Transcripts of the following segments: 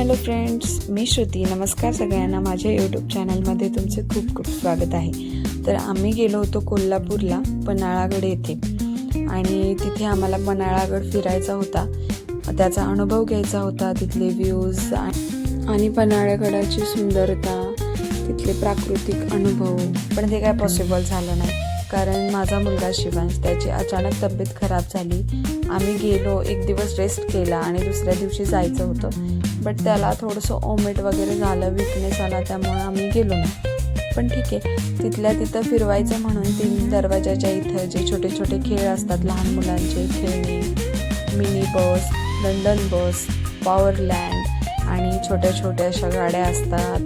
Hello friends मी श्रुती. नमस्कार सगळ्यांना. माझ्या यूट्यूब चॅनलमध्ये तुमचे खूप खूप स्वागत आहे. तर आम्ही गेलो होतो कोल्हापूरला पन्हाळागड येथे. आणि तिथे आम्हाला पन्हाळागड फिरायचा होता. त्याचा अनुभव घ्यायचा होता तिथले व्ह्यूज आणि पन्हाळगडाची सुंदरता तिथले प्राकृतिक अनुभव. पण ते काय पॉसिबल झालं नाही. कारण माझा मुलगा शिवांश त्याची अचानक तब्येत खराब झाली. आम्ही गेलो एक दिवस रेस्ट केला आणि दुसऱ्या दिवशी जायचं होतं. बट त्याला थोडंसं ओमेट वगैरे झालं विकनेस आला त्यामुळे आम्ही गेलो नाही. पण ठीक आहे तिथल्या तिथं फिरवायचं म्हणून तीन दरवाजाच्या इथं जे छोटे छोटे खेळ असतात लहान मुलांचे खेळणी मिनी बस लंडन बस पॉवरलँड आणि छोट्या छोट्या अशा गाड्या असतात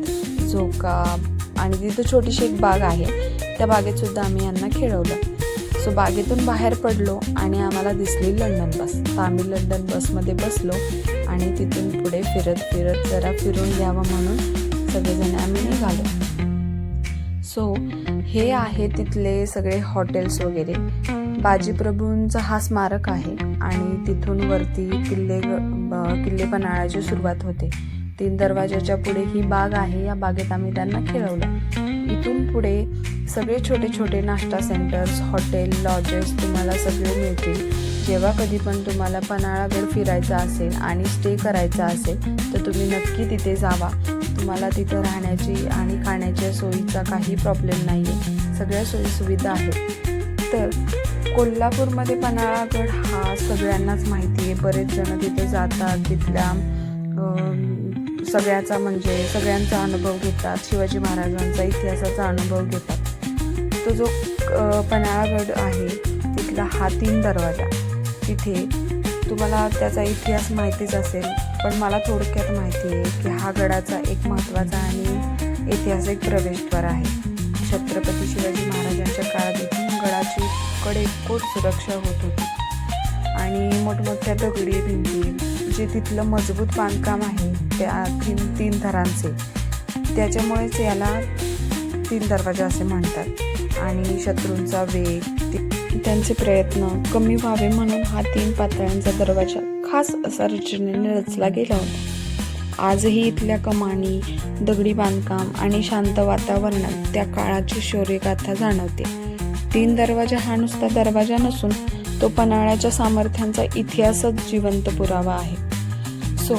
झोका. आणि तिथं छोटीशी एक बाग आहे. त्या बागेत सुद्धा आम्ही यांना खेळवलं. सो बागेतून बाहेर पडलो आणि आम्हाला दिसली लंडन बस. तर आम्ही लंडन बसमध्ये बसलो आणि तिथून पुढे फिरत फिरत जरा फिरून घ्यावं म्हणून सगळेजण आम्ही निघालो. सो हे आहे तिथले सगळे हॉटेल्स वगैरे. बाजीप्रभूंचा हा स्मारक आहे आणि तिथून वरती किल्ले किल्ले पन्हाळ्याची सुरुवात होते. तीन दरवाजाच्या पुढे ही बाग आहे. या बागेत आम्ही त्यांना खेळवलं. इथून पुढे सगळे छोटे छोटे नाश्ता सेंटर्स हॉटेल लॉजेस तुम्हाला सगळे मिळतील. जेव्हा कधी पण तुम्हाला पन्हाळागड फिरायचा असेल आणि स्टे करायचा असेल तर तुम्ही नक्की तिथे जावा. तुम्हाला तिथं राहण्याची आणि खाण्याच्या सोयीचा काही प्रॉब्लेम नाही आहे सगळ्या सोयीसुविधा आहेत. तर कोल्हापूरमध्ये पन्हाळागड हा सगळ्यांनाच माहिती आहे. बरेच जण तिथे जातात तिथल्या सगळ्याचा म्हणजे सगळ्यांचा अनुभव घेतात. शिवाजी महाराजांचा इतिहासाचा अनुभव घेतात. तो जो पन्हाळागड आहे तिथला हा तीन दरवाजा. तिथे तुम्हाला त्याचा इतिहास माहितीच असेल पण मला थोडक्यात माहिती आहे की हा गडाचा एक महत्त्वाचा आणि ऐतिहासिक प्रवेशद्वार आहे. छत्रपती शिवाजी महाराजांच्या काळात इथून गडाची कडेकोट सुरक्षा होत होती. आणि मोठमोठ्या दगडी भिंती जे तिथलं मजबूत बांधकाम आहे त्या तीन तीन थरांचे. त्याच्यामुळेच याला तीन दरवाजा असे म्हणतात. आणि शत्रूंचा वेग त्यांचे प्रयत्न कमी व्हावे म्हणून हा तीन पातळ्यांचा दरवाजा खास असा रचनेने रचला गेला होता. आजही इथल्या कमानी दगडी बांधकाम आणि शांत वातावरणात त्या काळाची शौर्यगाथा जाणवते. तीन दरवाजा हा नुसता दरवाजा नसून तो पन्हाळ्याच्या सामर्थ्यांचा इतिहासच जिवंत पुरावा आहे. सो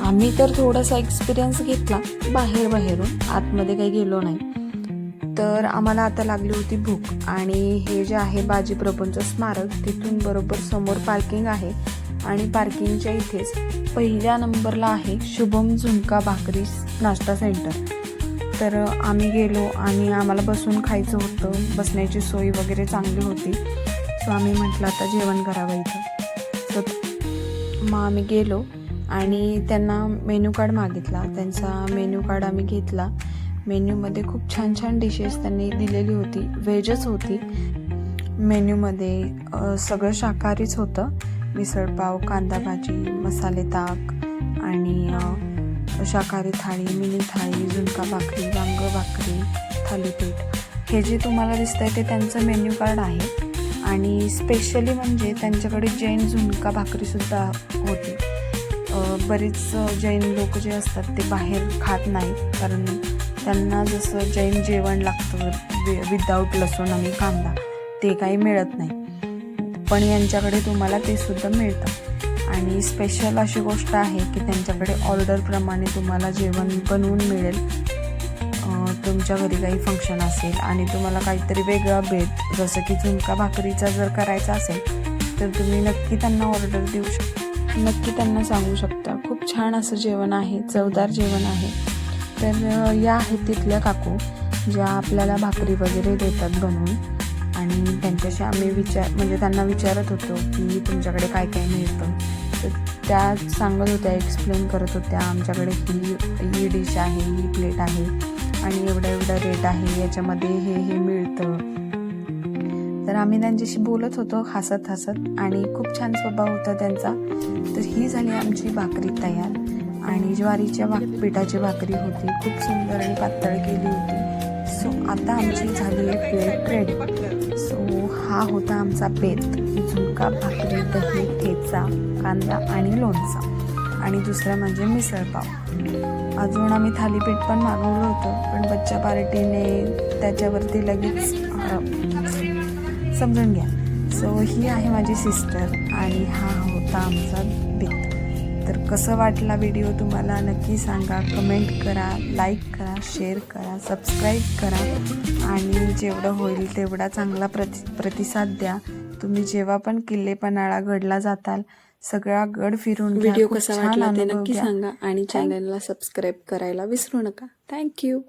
आम्ही तर थोडासा एक्सपिरियन्स घेतला बाहेर बाहेरून आतमध्ये काही गेलो नाही. तर आम्हाला आता लागली होती भूक. आणि हे जे आहे बाजीप्रभूंचं स्मारक तिथून बरोबर समोर पार्किंग आहे. आणि पार्किंगच्या इथेच पहिल्या नंबरला आहे शुभम झुणका भाकरी नाश्ता सेंटर तर आम्ही गेलो आणि आम्हाला बसून खायचं होतं. बसण्याची सोय वगैरे चांगली होती. सो आम्ही म्हटलं आता जेवण करावं इथं. सो मग आम्ही गेलो आणि त्यांना मेन्यू कार्ड मागितला. त्यांचा मेन्यू कार्ड आम्ही घेतला. मेन्यूमध्ये खूप छान छान डिशेस त्यांनी दिलेली होती. व्हेजच होती. मेन्यूमध्ये सगळं शाकाहारीच होतं. मिसळपाव कांदा भाजी मसाले ताक आणि शाकाहारी थाळी मिनी थाळी झुणका भाकरी वांग भाकरी थालीपीठ. हे जे तुम्हाला दिसतं आहे ते त्यांचं मेन्यू कार्ड आहे. आणि स्पेशली म्हणजे त्यांच्याकडे जैन झुणका भाकरीसुद्धा होती. बरेच जैन लोक जे असतात ते बाहेर खात नाहीत. कारण त्यांना जसं जैन जेवण लागतं विदाऊट लसूण आणि कांदा ते काही मिळत नाही. पण यांच्याकडे तुम्हाला ते सुद्धा मिळतं. आणि स्पेशल अशी गोष्ट आहे की त्यांच्याकडे ऑर्डरप्रमाणे तुम्हाला जेवण बनवून मिळेल. तुमच्या घरी काही फंक्शन असेल आणि तुम्हाला काहीतरी वेगळा भेट जसं की झुणका भाकरीचा जर करायचा असेल तर तुम्ही नक्की त्यांना ऑर्डर देऊ शकता. नक्की त्यांना सांगू शकता. खूप छान असं जेवण आहे चवदार जेवण आहे. तर या आहेत तिथल्या काकू ज्या आपल्याला भाकरी वगैरे देतात बनवून. आणि त्यांच्याशी आम्ही विचार म्हणजे त्यांना विचारत होतो की तुमच्याकडे काय काय मिळतं. तर त्या सांगत होत्या एक्सप्लेन करत होत्या आमच्याकडे ही ही डिश आहे ही प्लेट आहे. आणि एवढा एवढा रेट आहे याच्यामध्ये हे हे मिळतं. तर आम्ही त्यांच्याशी बोलत होतो हसत हसत आणि खूप छान स्वभाव होता त्यांचा. तर ही झाली आमची भाकरी तयार. आणि ज्वारीच्या भाक पिठाची भाकरी होती. खूप सुंदर आणि पातळ केली होती. सो आता आमची झाली आहे प्लेट ब्रेड सो हा होता आमचा बेत झुणका भाकरी दही ठेचा कांदा आणि लोणचा. आणि दुसरं म्हणजे मिसळपाव अजून आम्ही थालीपीठ पण मागवलं होतं पण बच्चा पार्टीने त्याच्यावरती लगेच समजून घ्या. सो ही आहे माझी सिस्टर आणि हा होता आमचा बेत तर कसं वाटला व्हिडिओ तुम्हाला? नक्की सांगा. कमेंट करा लाईक करा शेअर करा सबस्क्राईब करा. आणि जेवढं होईल तेवढा चांगला प्रति प्रतिसाद द्या. तुम्ही जेव्हा पण किल्ले पन्हाळा गडला जाताल सगळा गड फिरून. व्हिडिओ कसा वाटला ते नक्की. सांगा आणि चॅनलला सबस्क्राईब करायला विसरू नका. थँक्यू